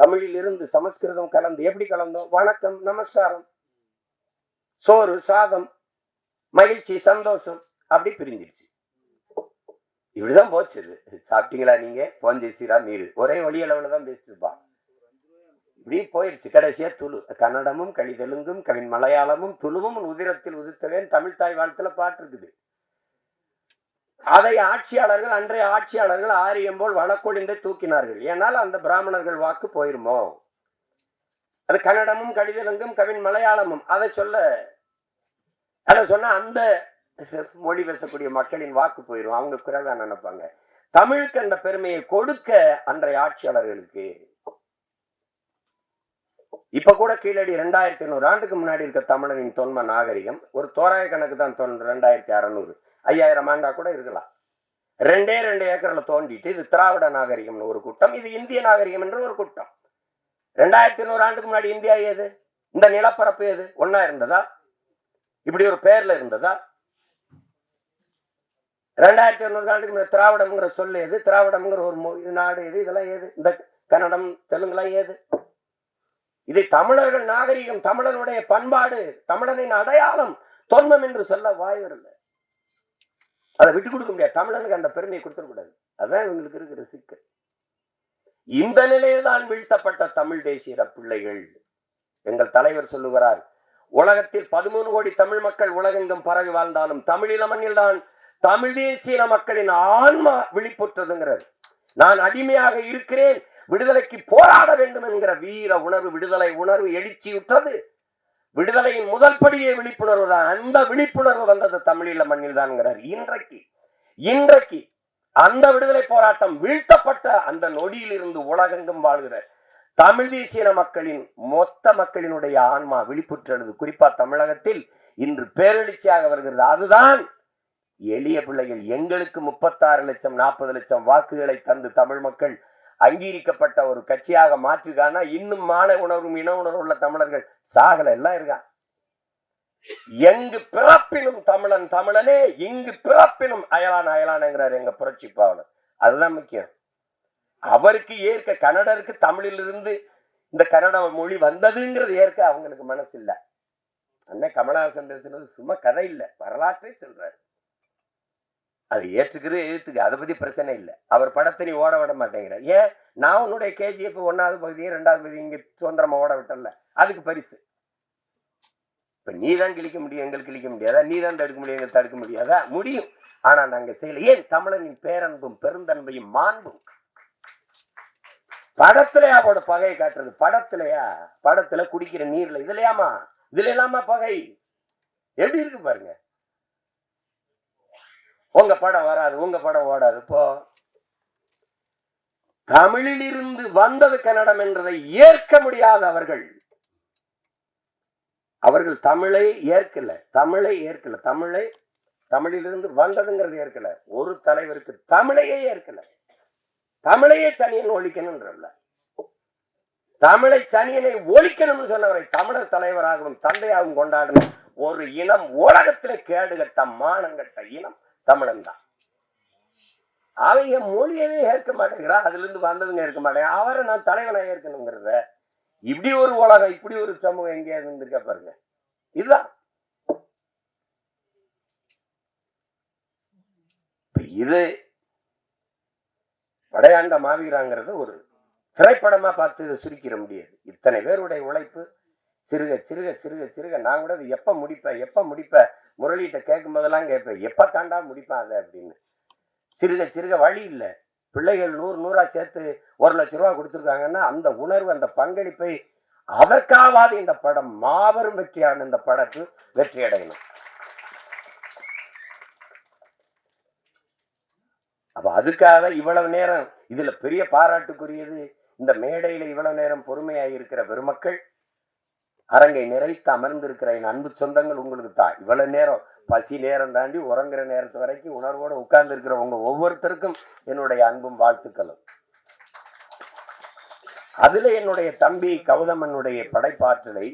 தமிழில் இருந்து சமஸ்கிருதம் கலந்து எப்படி கலந்தோம்? வணக்கம் நமஸ்காரம். சோறு சாதம் மகிழ்ச்சி சந்தோஷம். அப்படி பிரிஞ்சிருச்சு. இப்படிதான் போச்சு இது. சாப்பிட்டீங்களா நீங்க? போஞ்சேசிரா நீரு. ஒரே வழி அளவுல தான் பேசிருப்பான் இப்படி போயிருச்சு. கடைசியா துளு. கன்னடமும் கலி தெலுங்கும் கவின் மலையாளமும் துளுவும் உதிரத்தில் உதிர்த்தவேன் தமிழ் தாய் வாழ்த்துல பாட்டு இருக்குது. அதை ஆட்சியாளர்கள் அன்றைய ஆட்சியாளர்கள் ஆரியம் போல் வழக்கொழிந்து தூக்கினார்கள். ஏனால் அந்த பிராமணர்கள் வாக்கு போயிருமோ? அது கன்னடமும் கடிதலங்கும் கவின் மலையாளமும். அதை சொல்ல அதை சொன்னா அந்த மொழி பேசக்கூடிய மக்களின் வாக்கு போயிரும். அவங்க குறைவா நினைப்பாங்க. தமிழுக்கு அந்த பெருமையை கொடுக்க அன்றைய ஆட்சியாளர்களுக்கு. இப்ப கூட கீழடி ரெண்டாயிரத்தி ஐநூறு ஆண்டுக்கு முன்னாடி இருக்க தமிழனின் தொன்ம நாகரிகம் ஒரு தோராய கணக்கு தான் தொன் ரெண்டாயிரத்தி அறநூறு. ஐயாயிரம் ஆண்டா கூட இருக்கலாம். ரெண்டே ரெண்டு ஏக்கர்ல தோண்டிட்டு இது திராவிட நாகரிகம்னு ஒரு கூட்டம் இது இந்திய நாகரிகம் என்று ஒரு கூட்டம். ரெண்டாயிரத்தி நூறு ஆண்டுக்கு முன்னாடி இந்தியா ஏது? இந்த நிலப்பரப்பு ஏது? ஒன்னா இருந்ததா? இப்படி ஒரு பேர்ல இருந்ததா? ரெண்டாயிரத்தி இருநூறு ஆண்டுக்கு முன்னாடி திராவிடம்ங்கிற சொல் எது திராவிடம்ங்கிற ஒரு நாடு எது இதெல்லாம் ஏது? இந்த கன்னடம் தெலுங்குலாம் ஏது? இது தமிழர்கள் நாகரிகம் தமிழனுடைய பண்பாடு தமிழனின் அடையாளம் தொன்மம் என்று சொல்ல வாய் வரல. அதை விட்டு கொடுக்க முடியாது. தமிழனுக்கு அந்த பெருமையை கொடுத்துடக்கூடாது அதான் இவங்களுக்கு இருக்கிற சிக்கல். இந்த நிலையில்தான் வீழ்த்தப்பட்ட தமிழ் தேசிய பிள்ளைகள். எங்கள் தலைவர் சொல்லுகிறார் உலகத்தில் பதிமூணு கோடி தமிழ் மக்கள் உலகெங்கும் பரவி வாழ்ந்தாலும் தமிழீழ மண்ணில் தான் தமிழ் தேசிய மக்களின் ஆன்மா விழிப்புற்றதுங்கிறது. நான் அடிமையாக இருக்கிறேன் விடுதலைக்கு போராட வேண்டும் என்கிற வீர உணர்வு விடுதலை உணர்வு எழுச்சியுற்றது. விடுதலையின் முதல் படியே விழிப்புணர்வு தான். அந்த விழிப்புணர்வு வந்தது தமிழீழ மண்ணில் தான்ங்கிறார் இன்றைக்கு இன்றைக்கு அந்த விடுதலை போராட்டம் வீழ்த்தப்பட்ட அந்த நொடியில் இருந்து உலகெங்கும் வாழ்கிற தமிழ் தேசிய மக்களின் மொத்த மக்களினுடைய ஆன்மா விழிப்புற்றது குறிப்பா தமிழகத்தில் இன்று பேரெழுச்சியாக வருகிறது. அதுதான் எளிய பிள்ளைகள் எங்களுக்கு முப்பத்தாறு லட்சம் நாற்பது லட்சம் வாக்குகளை தந்து தமிழ் மக்கள் அங்கீகரிக்கப்பட்ட ஒரு கட்சியாக மாற்றுகானா இன்னும் மான உணர்வும் இன உணர்வு உள்ள தமிழர்கள் சாகல எல்லாம் இருக்கா எங்கு பிறப்பிலும் தமிழன் தமிழனே இங்கு பிறப்பிலும் அயலான் அயலானுங்கிறார் எங்க புரட்சி பாவலர். அதுதான் முக்கியம். அவருக்கு ஏற்க கன்னடருக்கு தமிழிலிருந்து இந்த கன்னட மொழி வந்ததுங்கிறது ஏற்க அவங்களுக்கு மனசு இல்ல அண்ணன் கமலஹாசன் பேசுறது சும்மா கதை இல்லை வரலாற்றை சொல்றாரு. அது ஏற்றுக்கிறது எதிர்த்துக்கு அதை பத்தி பிரச்சனை இல்லை. அவர் படத்தை நீ ஓட விட மாட்டேங்கிறேன் ஏன்? நான் உன்னுடைய கேஜிஎஃப் ஒன்னாவது பகுதியும் ரெண்டாவது பகுதி இங்க சுதந்திரமா ஓட விட்டல அதுக்கு பரிசு. இப்ப நீ தான் கிழிக்க முடியும் எங்களுக்கு கிழிக்க முடியாதா? நீ தான் தடுக்க முடியும் எங்களுக்கு தடுக்க முடியாதா? முடியும். ஆனா நாங்க செய்யல. ஏன்? தமிழனின் பேரன்பும் பெருந்தன்மையும் மாண்பும். படத்துலயா அவரோட பகையை காட்டுறது? படத்துலயா? படத்துல குடிக்கிற நீர்ல. இதுலயாமா இதுல இல்லாம பகை. எப்படி இருக்கு பாருங்க. உங்க படம் வராது உங்க படம் ஓடாது போ. தமிழில் இருந்து வந்தது கன்னடம் என்றதை ஏற்க முடியாத அவர்கள். அவர்கள் தமிழை ஏற்கல தமிழை ஏற்கல தமிழை தமிழிலிருந்து வந்ததுங்கிறது ஏற்கல. ஒரு தலைவருக்கு தமிழையே ஏற்கல. தமிழையே சனியன் ஒழிக்கணும்ன்ற தமிழை சனியனை ஒழிக்கணும்னு சொன்னவரை தமிழர் தலைவராகவும் தந்தையாகவும் கொண்டாடின ஒரு இனம் உலகத்திலே கேடுகட்ட மானங்கட்ட இனம். தமிழன் தான் அவங்க மொழியவே ஏற்க மாட்டேங்கிறா அதுல இருந்து வந்ததுங்க ஏற்க மாட்டேங்க அவரை நான் தலைவனை ஏற்கணுங்கிறத. இப்படி ஒரு உலகம் இப்படி ஒரு சமூகம் எங்கேயாவது இருந்திருக்க பாருங்க. இதுதான். இது படையாண்ட மாவீராங்கிறது ஒரு திரைப்படமா பார்த்து இதை சுருக்கிட முடியாது. இத்தனை பேருடைய உழைப்பு சிறுக சிறுக சிறுக சிறுக. நான் கூட எப்ப முடிப்பேன் எப்ப முடிப்பேன்? முரளிகிட்ட கேட்கும் போதெல்லாம் கேட்பேன் எப்ப தாண்டா முடிப்பாங்க? அப்படின்னு. சிறுக சிறுக வழி இல்லை. பிள்ளைகள் நூறு நூறா சேர்த்து ஒரு லட்ச ரூபா கொடுத்துருக்காங்கன்னா அந்த உணர்வு அந்த பங்களிப்பை அதற்காவது இந்த படம் மாபெரும் வெற்றியான இந்த படத்து வெற்றி அடையணும். அப்ப அதுக்காக இவ்வளவு நேரம் இதுல பெரிய பாராட்டுக்குரியது இந்த மேடையில இவ்வளவு நேரம் பொறுமையாக இருக்கிற பெருமக்கள் அரங்கை நிறைத்து அமர்ந்திருக்கிற என் அன்பு சொந்தங்கள் உங்களுக்கு தான். இவ்வளவு நேரம் பசி நேரம் தாண்டி உறங்குற நேரத்து வரைக்கும் உணர்வோடு உட்கார்ந்து இருக்கிற உங்க ஒவ்வொருத்தருக்கும் என்னுடைய அன்பும் வாழ்த்துக்களும். அதுல என்னுடைய தம்பி கௌதமனுடைய படைப்பாற்றலை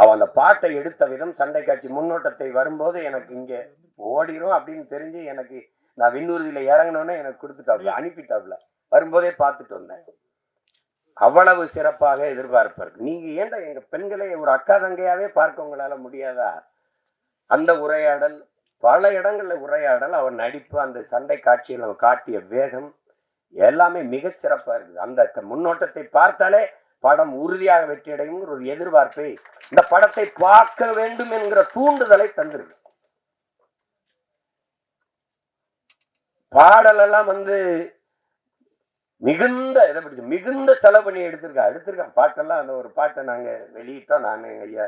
அவன் அந்த பாட்டை எடுத்த விதம் சண்டை காட்சி முன்னோட்டத்தை வரும்போது எனக்கு இங்க ஓடிரும் அப்படின்னு தெரிஞ்சு எனக்கு நான் விண்ணூர்தியில இறங்கினோன்னே எனக்கு கொடுத்துட்டாப்ல அனுப்பிட்டாப்ல. வரும்போதே பார்த்துட்டு வந்தேன். அவ்வளவு சிறப்பாக எதிர்பார்ப்பார் நீங்க ஏன்டா எங்க பெண்களை ஒரு அக்கா தங்கையாவே பார்க்க உங்களால முடியாதா? அந்த உரையாடல் பல இடங்கள்ல உரையாடல் அவர் நடிப்பு அந்த சண்டை காட்சியில் அவர் காட்டிய வேகம் எல்லாமே மிக சிறப்பா இருக்குது. அந்த முன்னோட்டத்தை பார்த்தாலே படம் உறுதியாக வெற்றியடையும் ஒரு எதிர்பார்ப்பை. இந்த படத்தை பார்க்க வேண்டும் என்கிற தூண்டுதலை தந்திருக்கு. பாடலெல்லாம் வந்து மிகுந்த இதை பிடிச்சி மிகுந்த செலவு பண்ணி எடுத்திருக்கா எடுத்திருக்கான் பாட்டெல்லாம் அந்த ஒரு பாட்டை நாங்க வெளியிட்டோம். நான் ஐயா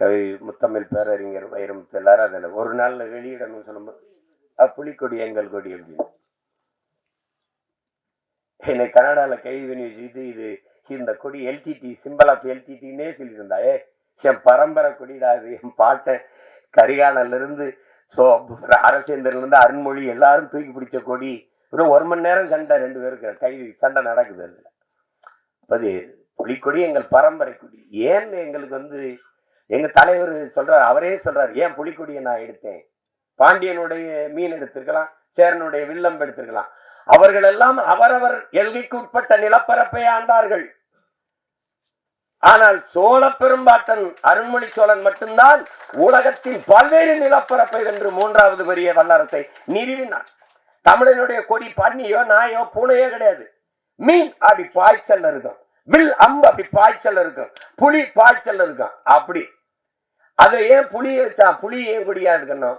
கவி முத்தமிழ் பேரறிஞர் வைரமுத்து எல்லாரும் அதில் ஒரு நாள்ல வெளியிடணும்னு சொல்லும்போது புலிக்கொடி எங்கள் கொடி அப்படின்னு. என்னை கனடால கைது பண்ணி வச்சுக்கிட்டு இது இந்த கொடி எல்டிடி சிம்பிள் ஆஃப் எல்டிடின்னே சொல்லியிருந்தா. ஏ என் பரம்பரை கொடிடா அது என் பாட்டை கரிகாலன்ல இருந்து சோ அரசேந்திரன்ல இருந்து அருண்மொழி எல்லாரும் தூக்கி பிடிச்ச கொடி ஒரு ஒரு மணி நேரம் சண்டை ரெண்டு பேருக்கு கைது சண்டை நடக்குது அதில். அது புலிக்கொடி எங்கள் பரம்பரை கொடி. ஏன் எங்களுக்கு வந்து எங்க தலைவர் சொல்கிறார் அவரே சொல்றாரு ஏன் புலிக்கொடியை நான் எடுத்தேன்? பாண்டியனுடைய மீன் எடுத்திருக்கலாம் சேரனுடைய வில்லம் எடுத்திருக்கலாம். அவர்கள் எல்லாம் அவரவர் எல்கைக்கு உட்பட்ட நிலப்பரப்பை ஆண்டார்கள். ஆனால் சோழ பெரும்பாட்டன் அருண்மொழி சோழன் மட்டும்தான் உலகத்தின் பல்வேறு நிலப்பரப்பை வென்று மூன்றாவது பெரிய வல்லரசை நிறுவினான் தமிழனுடைய கொடி பன்னியோ நாயோ பூனையோ கிடையாது. மீன் அப்படி பாய்ச்சல் இருக்கும். வில் அம்பு அப்படி பாய்ச்சல் இருக்கும். புலி பாய்ச்சல் இருக்கும். அப்படி. அதை ஏன் புளிய வச்சா புளி ஏன் கொடியா இருக்கணும்?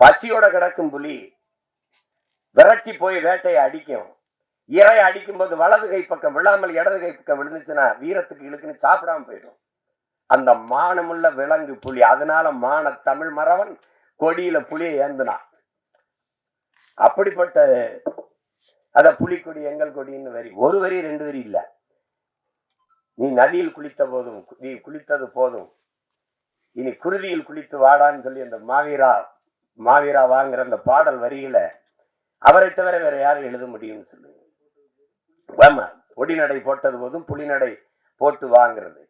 பசியோட கிடக்கும் புலி விரட்டி போய் வேட்டையை அடிக்கும். இறை அடிக்கும் போது வலது கை பக்கம் விழாமல் இடது கை பக்கம் விழுந்துச்சுன்னா வீரத்துக்கு இழுக்குன்னு சாப்பிடாம போயிடும். அந்த மானமுள்ள விலங்கு புலி. அதனால மான தமிழ் மறவன் கொடியில புலியை ஏந்தினான். அப்படிப்பட்ட அத புலிக்கொடி எங்கள் கொடின்னு வரி ஒரு வரி ரெண்டு வரி இல்ல. நீ நதியில் குளித்த போதும் நீ குளித்தது போதும். இனி குருதியில் குளித்து வாடான்னு சொல்லி அந்த மாவீரா மாவீரா வாங்குற அந்த பாடல் வரியில அவரை தவிர வேற யாரும் எழுத முடியும்னு சொல்லுங்க ஆமா பொடிநடை போட்டது போதும் புலிநடை போட்டு வாங்குறது.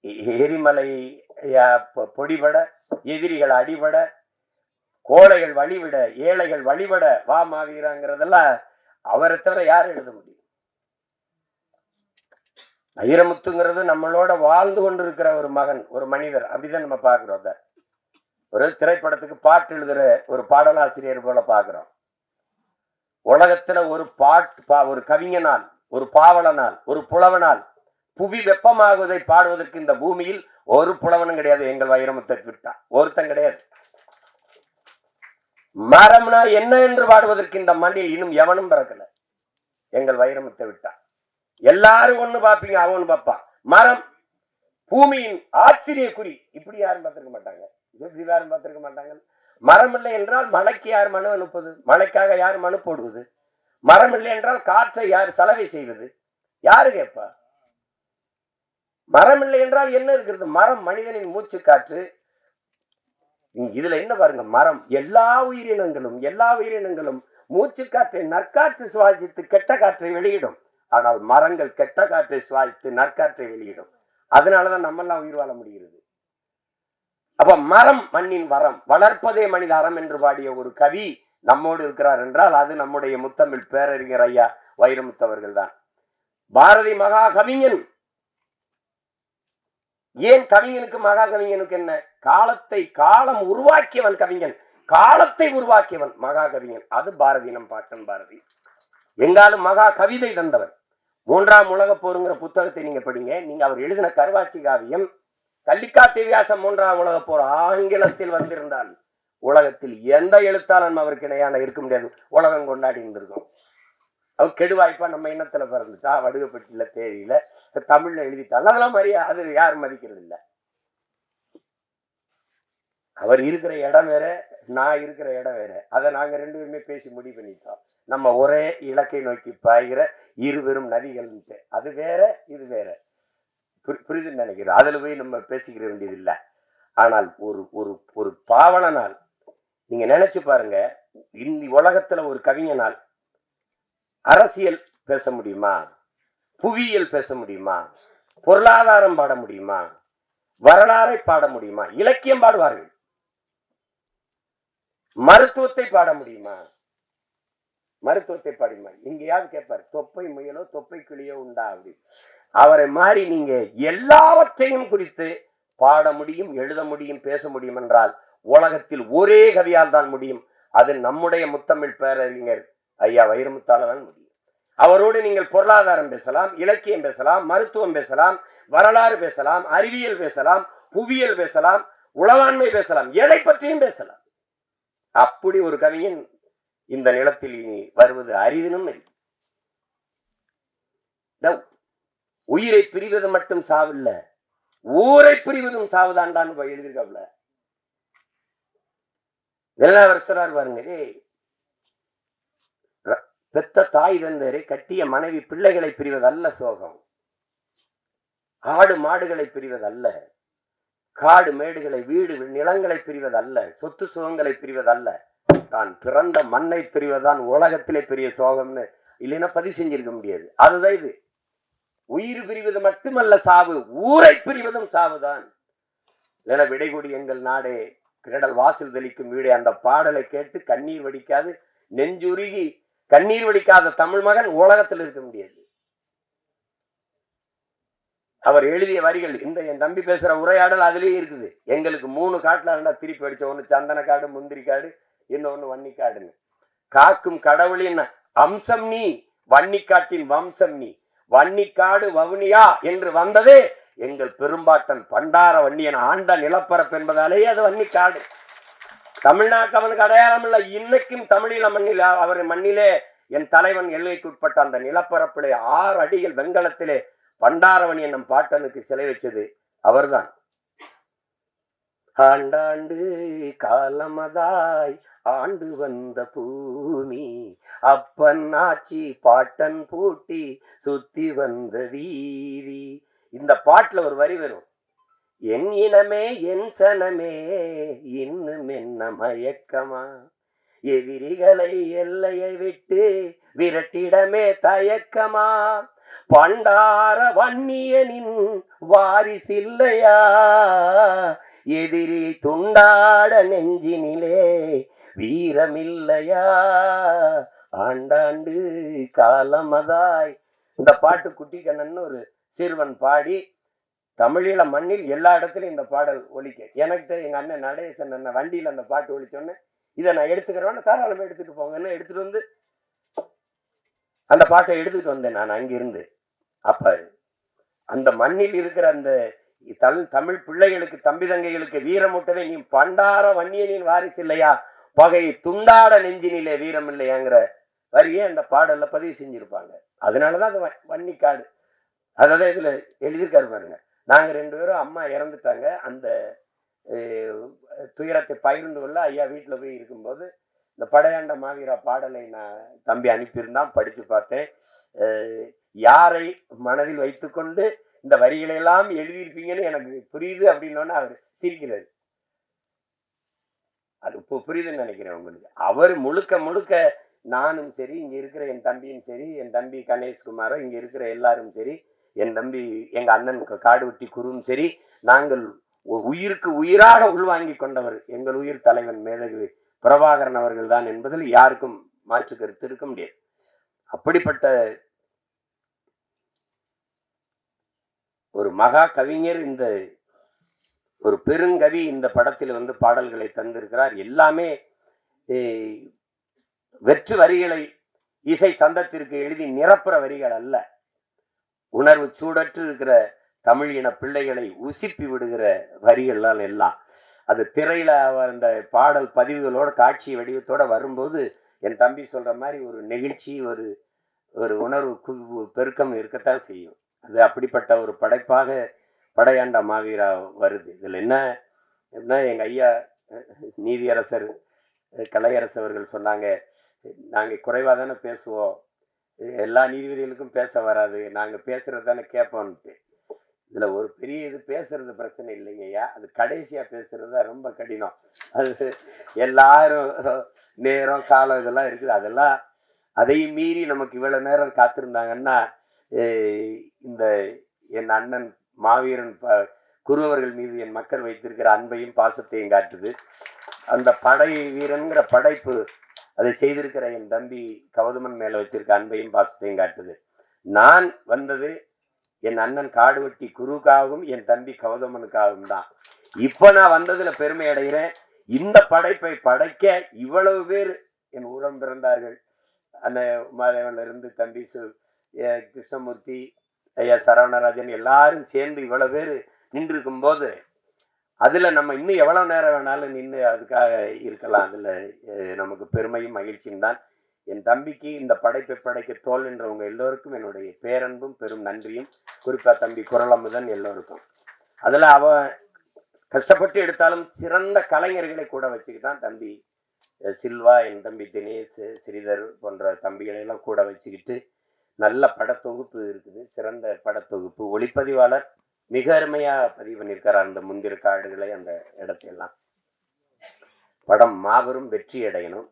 எரிமலை பொ- பொடிபட எதிரிகள் அடிபட கோழைகள் வழிவிட ஏழைகள் வழிபட வா மாவீராங்கிறதெல்லாம் அவரை தவிர யார் எழுத முடியும். வைரமுத்துங்கிறது நம்மளோட வாழ்ந்து கொண்டிருக்கிற ஒரு மகன் ஒரு மனிதர். அப்படிதான் நம்ம பார்க்கிறோம் அத. ஒரு திரைப்படத்துக்கு பாட்டு எழுதுற ஒரு பாடலாசிரியர் போல பார்க்கிறோம். உலகத்துல ஒரு பாட்டு பா- ஒரு கவிஞனால் ஒரு பாவலனால் ஒரு புலவனால் புவி வெப்பமாகுவதை பாடுவதற்கு இந்த பூமியில் ஒரு புலவனும் கிடையாது. எங்கள் வைரமுத்தை விட்டா ஒருத்தன் கிடையாது. மரம்னா என்ன என்று பாடுவதற்கு இந்த மண்ணில் இன்னும் எவனும் பிறக்கல. எங்கள் வைரமுத்தை விட்டா எல்லாரும் ஒண்ணு பாப்பீங்க அவனு பாப்பா மரம் பூமியின் ஆச்சரிய குறி. இப்படி யாரும் பார்த்திருக்க மாட்டாங்க. இப்படி யாரும் பார்த்திருக்க மாட்டாங்க. மரம் இல்லை என்றால் மழைக்கு யார் மனு அனுப்புவது மழைக்காக யார் மனு போடுவது? மரம் இல்லை என்றால் காற்றை யார் சலவை செய்வது? யாரு கேட்பா? மரம் இல்லை என்றால் என்ன இருக்கிறது? மரம் மனிதனின் மூச்சு காற்று. இதுல என்ன பாருங்க? மரம். எல்லா உயிரினங்களும் எல்லா உயிரினங்களும் மூச்சு காற்றை நற்காற்று சுவாசித்து கெட்ட காற்றை வெளியிடும். ஆனால் மரங்கள் கெட்ட காற்றை சுவாசித்து நற்காற்றை வெளியிடும். அதனாலதான் நம்மெல்லாம் உயிர் வாழ முடிகிறது. அப்ப மரம் மண்ணின் வரம். வளர்ப்பதே மனித அறம் என்று பாடிய ஒரு கவி நம்மோடு இருக்கிறார் என்றால் அது நம்முடைய முத்தமிழ் பேரறிஞர் ஐயா வைரமுத்தவர்கள் தான் பாரதி மகா கவிஞன் ஏன் கவிஞனுக்கு மகா கவிஞனுக்கு என்ன? காலத்தை காலம் உருவாக்கியவன் கவிஞன். காலத்தை உருவாக்கியவன் மகா கவிஞன். அது பாரதி நம் பாட்டன் பாரதி. எங்காலும் மகா கவிதை தந்தவன். மூன்றாம் உலக போருங்கிற புத்தகத்தை நீங்க படிங்க. நீங்க அவர் எழுதின கருவாச்சி காவியம் கள்ளிக்காட்டு இதிகாசம் மூன்றாம் உலக போர் ஆங்கிலத்தில் வந்திருந்தால் உலகத்தில் எந்த எழுத்தாளன் அவருக்கு இணையான இருக்க முடியாது. உலகம் கொண்டாடி இருந்திருக்கும். அவன் கெடுவாய்ப்பா நம்ம இனத்துல பிறந்துட்டா வடுகப்பட்டியில தேதியில தமிழ்ல எழுதிட்டாங்க அதெல்லாம் மரியா அது யாரும் மதிக்கிறது இல்ல அவர் இருக்கிற இடம் வேற நான் இருக்கிற இடம் வேற. அதை நாங்க ரெண்டு பேருமே பேசி முடிவு பண்ணிட்டோம். நம்ம ஒரே இலக்கை நோக்கி பாய்கிற இருவரும் நதிகள் அது வேற இது வேற. புரி- புரியுதுன்னு நினைக்கிறேன். அதுல போய் நம்ம பேசிக்கிற வேண்டியது இல்லை. ஆனால் ஒரு ஒரு ஒரு பாவலனால் நீங்க நினைச்சு பாருங்க இந்த உலகத்துல ஒரு கவிஞனால் அரசியல் பேச முடியுமா? புவியியல் பேச முடியுமா? பொருளாதாரம் பாட முடியுமா? வரலாறை பாட முடியுமா? இலக்கியம் பாடுவார்கள். மருத்துவத்தை பாட முடியுமா? மருத்துவத்தை பாடுமா? எங்கேயாவது கேட்பார்? தொப்பை முயலோ தொப்பை கிளியோ உண்டா அப்படி? அவரை மாதிரி நீங்க எல்லாவற்றையும் குறித்து பாட முடியும் எழுத முடியும் பேச முடியும் என்றால் உலகத்தில் ஒரே கவியால் தான் முடியும். அது நம்முடைய முத்தமிழ் பேரறிஞர் ஐயா வைரமுத்தால முடியும். அவரோடு நீங்கள் பொருளாதாரம் பேசலாம் இலக்கியம் பேசலாம் மருத்துவம் பேசலாம் வரலாறு பேசலாம் அறிவியல் பேசலாம் புவியியல் பேசலாம் உளவாண்மை பேசலாம் எதை பற்றியும் பேசலாம். அப்படி ஒரு கவிஞன் இந்த நிலத்தில் இனி வருவது அரிதினும் இல்லை. உயிரை பிரிவது மட்டும் சாவில்ல ஊரை பிரிவதும் சாவுதாண்டான்னு எழுதியிருக்காப்ல. இதெல்லாம் வருஷரார் சொல்றாரு பாருங்க பெத்த தாய் தந்தரை கட்டிய மனைவி பிள்ளைகளை பிரிவதல்ல சோகம். ஆடு மாடுகளை பிரிவதல்ல. காடு மேடுகளை வீடு நிலங்களை பிரிவதல்ல. சொத்து சுகங்களை பிரிவதல்ல. தான் பிறந்த மண்ணை பிரிவதுதான் உலகத்திலே பெரிய சோகம்னு இல்லைன்னா பதிவு செஞ்சிருக்க முடியாது. அதுதான் இது. உயிர் பிரிவது மட்டுமல்ல சாவு. ஊரை பிரிவதும் சாவுதான். என விடைகொடி எங்கள் நாடே கிடல் வாசல் தெளிக்கும் வீடே. அந்த பாடலை கேட்டு கண்ணீர் வடிக்காது நெஞ்சுருகி கண்ணீர் வடிக்காத தமிழ் மகன் உலகத்தில் இருக்க முடியாது. அவர் எழுதிய வரிகள் இந்த என் தம்பி பேசுற உரையாடல் அதுலேயே இருக்குது. எங்களுக்கு மூணு காட்டுல இருந்தா திருப்பி அடிச்ச ஒண்ணு சந்தன காடு முந்திரி காடு இன்னொன்னு வன்னிக்காடுன்னு காக்கும் கடவுளின் அம்சம் நீ வன்னிக்காட்டின் வம்சம் நீ. வன்னிக்காடு வவுனியா என்று வந்ததே எங்கள் பெரும்பாட்டன் பண்டார வன்னியன் ஆண்ட நிலப்பரப்பு என்பதாலேயே அது வன்னிக்காடு தமிழ்நாட்டு அவனுக்கு அடையாளம் இல்லை. இன்னைக்கும் தமிழீழ மண்ணில் அவர் மண்ணிலே என் தலைவன் எல்லைக்குட்பட்ட அந்த நிலப்பரப்பிலே ஆறு அடிகள் வெண்கலத்திலே பண்டாரவன் என்னும் பாட்டனுக்கு சிலை வச்சது அவர்தான். ஆண்டாண்டு காலமதாய் ஆண்டு வந்த பூமி அப்பன் ஆச்சி பாட்டன் பூட்டி சுத்தி வந்த வீதி. இந்த பாட்டுல ஒரு வரி வரும். என் இனமே என் சனமே இன்னும் என்ன மயக்கமா? எதிரிகளை எல்லையை விட்டு விரட்டிடமே தயக்கமா? பண்டார வன்னியனின் வாரிசில்லையா எதிரி துண்டாட நெஞ்சினிலே வீரமில்லையா ஆண்டாண்டு காலமதாய். இந்த பாட்டு குட்டி கண்ணன் ஒரு சிறுவன் பாடி தமிழீழ மண்ணில் எல்லா இடத்துலயும் இந்த பாடல் ஒழிக்க எனக்கு எங்க அண்ணன் நடேசன் அண்ணன் வண்டியில அந்த பாட்டு ஒலிச்சோன்னே இதை நான் எடுத்துக்கிறேன் தாராளமா எடுத்துட்டு போங்கன்னு எடுத்துட்டு வந்து அந்த பாட்டை எடுத்துட்டு வந்தேன் நான் அங்கிருந்து. அப்ப அந்த மண்ணில் இருக்கிற அந்த தமிழ் தமிழ் பிள்ளைகளுக்கு தம்பி தங்கைகளுக்கு வீரமுட்டவே நீ பண்டார வன்னியனின் வாரிசு இல்லையா? பகை துண்டாட நெஞ்சினிலே வீரம் இல்லையாங்கிற வரியே அந்த பாடல்ல பதிவு செஞ்சிருப்பாங்க. அதனாலதான் அது வ- வன்னிக்காடு. அதாவது இதுல எழுதியிருக்காரு பாருங்க. நாங்கள் ரெண்டு பேரும் அம்மா இறந்துட்டாங்க. அந்த துயரத்தை பகிர்ந்து கொள்ள ஐயா வீட்டில் போய் இருக்கும்போது இந்த படையாண்ட மாவீரா பாடலை நான் தம்பி அனுப்பியிருந்தான் படித்து பார்த்தேன். யாரை மனதில் வைத்துக்கொண்டு இந்த வரிகளை எல்லாம் எழுதியிருப்பீங்கன்னு எனக்கு புரியுது அப்படின்னோன்னு அவர் சிரிக்கிறது அது இப்போ புரியுதுன்னு நினைக்கிறேன் உங்களுக்கு. அவர் முழுக்க முழுக்க நானும் சரி இங்கே இருக்கிற என் தம்பியும் சரி என் தம்பி கணேஷ்குமாரும் இங்கே இருக்கிற எல்லாரும் சரி என் தம்பி எங்க அண்ணன் காடு வெட்டி குருவும் சரி நாங்கள் உயிருக்கு உயிராக உள்வாங்கி கொண்டவர். எங்கள் உயிர் தலைவன் மேதகு பிரபாகரன் அவர்கள் தான் என்பதில் யாருக்கும் மாற்று கருத்து இருக்க முடியாது. அப்படிப்பட்ட ஒரு மகா கவிஞர் இந்த ஒரு பெருங்கவி இந்த படத்தில் வந்து பாடல்களை தந்திருக்கிறார். எல்லாமே வெற்று வரிகளை இசை சந்தத்திற்கு எழுதி நிரப்புற வரிகள் அல்ல. உணர்வு சூடற்று இருக்கிற தமிழ் இன பிள்ளைகளை உசிப்பி விடுகிற வரிகள்லாம் எல்லாம். அது திரையில அந்த பாடல் பதிவுகளோட காட்சி வடிவத்தோட வரும்போது என் தம்பி சொல்ற மாதிரி ஒரு நெகிழ்ச்சி ஒரு ஒரு உணர்வு கு- பெருக்கம் இருக்கத்தான் செய்யும். அது அப்படிப்பட்ட ஒரு படைப்பாக படையாண்ட மாவீரா வருது. இதில் என்ன என்ன எங்கள் ஐயா நீதியரசர் கலையரசு அவர்கள் சொன்னாங்க நாங்கள் குறைவாக தானே பேசுவோம். எல்லா நீதிபதிகளுக்கும் பேச வராது. நாங்கள் பேசுறது தானே கேட்போம்ட்டு. இதில் ஒரு பெரிய இது பேசுறது பிரச்சனை இல்லைங்கய்யா அது கடைசியாக பேசுறது தான் ரொம்ப கடினம். அது எல்லாரும் நேரம் காலம் இதெல்லாம் இருக்குது. அதெல்லாம் அதையும் மீறி நமக்கு இவ்வளோ நேரம் காத்திருந்தாங்கன்னா இந்த என் அண்ணன் மாவீரன் ப- குருவர்கள் மீது என் மக்கள் வைத்திருக்கிற அன்பையும் பாசத்தையும் காட்டுது. அந்த படை வீரனுங்கிற படைப்பு அதை செய்திருக்கிற என் தம்பி கௌதமன் மேல வச்சிருக்க அன்பையும் பாசத்தையும் காட்டுது. நான் வந்தது என் அண்ணன் காடுவெட்டி குருக்காகவும் என் தம்பி கௌதமனுக்காகவும் தான். இப்ப நான் வந்ததுல பெருமை அடைகிறேன். இந்த படைப்பை படைக்க இவ்வளவு பேர் என் உரம் பிறந்தார்கள். அந்த உமாதேவன்ல இருந்து தம்பி சு கிருஷ்ணமூர்த்தி ஐயா சரவணராஜன் எல்லாரும் சேர்ந்து இவ்வளவு பேர் நின்று இருக்கும்போது அதில் நம்ம இன்னும் எவ்வளோ நேரம் வேணாலும் நின்று அதுக்காக இருக்கலாம். அதில் நமக்கு பெருமையும் மகிழ்ச்சியும் தான். என் தம்பிக்கு இந்த படைப்பை படைக்க தோல் என்றவங்க எல்லோருக்கும் என்னுடைய பேரன்பும் பெரும் நன்றியும். குறிப்பாக தம்பி குரலமுதன் எல்லோருக்கும். அதில் அவன் கஷ்டப்பட்டு எடுத்தாலும் சிறந்த கலைஞர்களை கூட வச்சுக்கிட்டான் தம்பி சில்வா என் தம்பி தினேஷ் ஸ்ரீதர் போன்ற தம்பிகளை எல்லாம் கூட வச்சுக்கிட்டு நல்ல படத்தொகுப்பு இருக்குது. சிறந்த படத்தொகுப்பு. ஒளிப்பதிவாளர் மிக அருமையா பதிவு பண்ணியிருக்காரு. அந்த முந்திர காடுகளை அந்த இடத்தையெல்லாம். படம் மாபெரும் வெற்றி அடையணும்.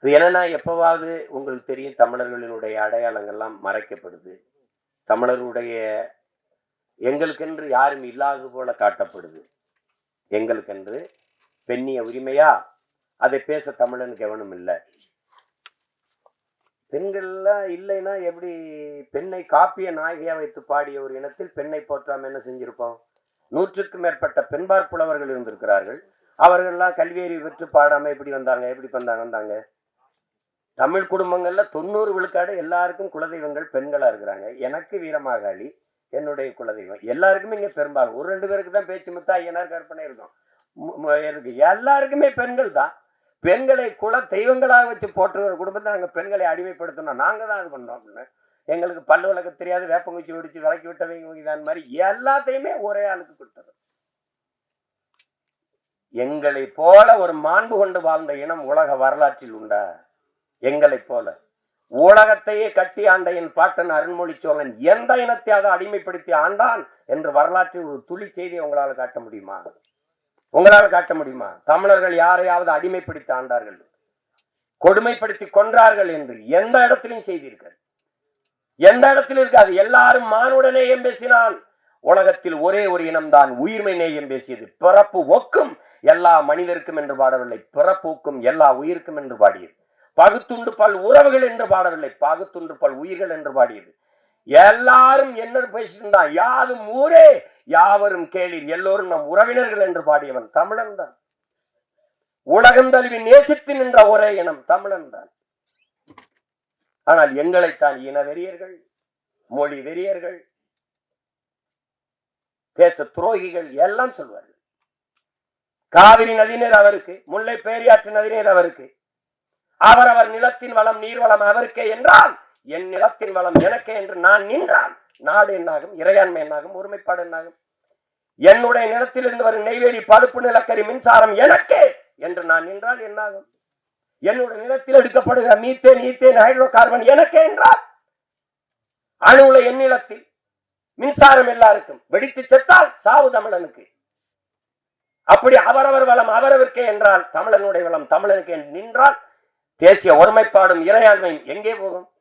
இது என்னன்னா எப்பவாவது உங்களுக்கு தெரியும் தமிழர்களினுடைய அடையாளங்கள்லாம் மறைக்கப்படுது. தமிழருடைய எங்களுக்கென்று யாரும் இல்லாது போல காட்டப்படுது. எங்களுக்கென்று பெண்ணிய உரிமையா? அதை பேச தமிழனுக்கு எவனும் இல்லை பெண்கள்லாம் இல்லைன்னா எப்படி பெண்ணை காப்பிய நாயகியா வைத்து பாடிய ஒரு இனத்தில் பெண்ணை போற்றாம என்ன செஞ்சிருப்போம்? நூற்றுக்கும் மேற்பட்ட பெண்பார் புலவர்கள் இருந்திருக்கிறார்கள். அவர்கள்லாம் கல்வியறிவு பெற்று பாடாம எப்படி வந்தாங்க? எப்படி வந்தாங்க வந்தாங்க? தமிழ் குடும்பங்கள்ல தொண்ணூறு விழுக்காடு எல்லாருக்கும் குலதெய்வங்கள் பெண்களா இருக்கிறாங்க. எனக்கு வீரமாகாளி என்னுடைய குலதெய்வம். எல்லாருக்குமே இங்க பெரும்பாலும் ஒரு ரெண்டு பேருக்கு தான் பேச்சு முத்தா ஐயனார் கற்பனை இருக்கும். இருக்கு. எல்லாருக்குமே பெண்கள் தான். பெண்களை குல தெய்வங்களாக வச்சு போற்றுகிற குடும்பத்தை நாங்கள் பெண்களை அடிமைப்படுத்தணும். நாங்கள் தான் அது பண்ணோம் அப்படின்னு. எங்களுக்கு பல்லு விளக்க தெரியாது வேப்பங்குச்சி ஒடிச்சு விளக்கி விட்டவங்க இதான் மாதிரி எல்லாத்தையுமே ஒரே ஆளுக்கு கொடுத்தது. எங்களை போல ஒரு மாண்பு கொண்டு வாழ்ந்த இனம் உலக வரலாற்றில் உண்டா? எங்களை போல. உலகத்தையே கட்டி ஆண்ட என் பாட்டன் அருண்மொழி சோழன் எந்த இனத்தையாக அடிமைப்படுத்தி ஆண்டான் என்று வரலாற்றில் ஒரு துளி செய்தி உங்களால் காட்ட முடியுமா? உங்களால் காட்ட முடியுமா? தமிழர்கள் யாரையாவது அடிமைப்படுத்தி ஆண்டார்கள்? கொடுமைப்படுத்தி கொன்றார்கள் என்று எந்த இடத்திலும் செய்தீர்கள்? எந்த இடத்திலும் இருக்காது எல்லாரும் மானுட நேயம் பேசினான். உலகத்தில் ஒரே ஒரு இனம்தான் உயிர்மை நேயம் பேசியது. பிறப்பு ஒக்கும் எல்லா மனிதருக்கும் என்று பாடவில்லை. பிறப்புக்கும் எல்லா உயிருக்கும் என்று பாடியது. பகுத்துண்டு பல் உறவுகள் என்று பாடவில்லை. பகுத்துண்டு பல் உயிர்கள் என்று பாடியது. எல்லாரும் என்ன பேசியிருந்தான்? யாதும் ஊரே யாவரும் கேளீர் எல்லோரும் நம் உறவினர்கள் என்று பாடியவன் தமிழன் தான். உலகம் தழுவி நேசித்து நின்ற ஒரே இனம் தமிழன் தான். ஆனால் எங்களைத்தான் இன வெறியர்கள் மொழி வெறியர்கள் தேச துரோகிகள் எல்லாம் சொல்வார்கள். காவிரி நதிநீர் அவருக்கு முல்லை பேரியாற்று நதிநீர் அவருக்கு அவரவர் நிலத்தின் வளம் நீர்வளம் அவருக்கே என்றால் என் நிலத்தின் வளம் எனக்கே என்று நான் நின்றான் நாடு என்னாகும் இறையாண்மை என்னாகும் ஒருமைப்பாடு என்னாகும். என்னுடைய நிலத்திலிருந்து வரும் நெய்வேலி பழுப்பு நிலக்கரி மின்சாரம் எனக்கே என்று நான் நின்றால் என்னாகும்? என்னுடைய நிலத்தில் எடுக்கப்படுகிற மீத்தேன் ஈத்தேன் ஹைட்ரோ கார்பன் எனக்கே என்றால்? அணுல என் நிலத்தில் மின்சாரம் எல்லாருக்கும் வெடித்து செத்தால் சாவு தமிழனுக்கு. அப்படி அவரவர் வளம் அவரவருக்கே என்றால் தமிழனுடைய வளம் தமிழனுக்கு நின்றால் தேசிய ஒருமைப்பாடும் இறையாண்மையும் எங்கே போகும்?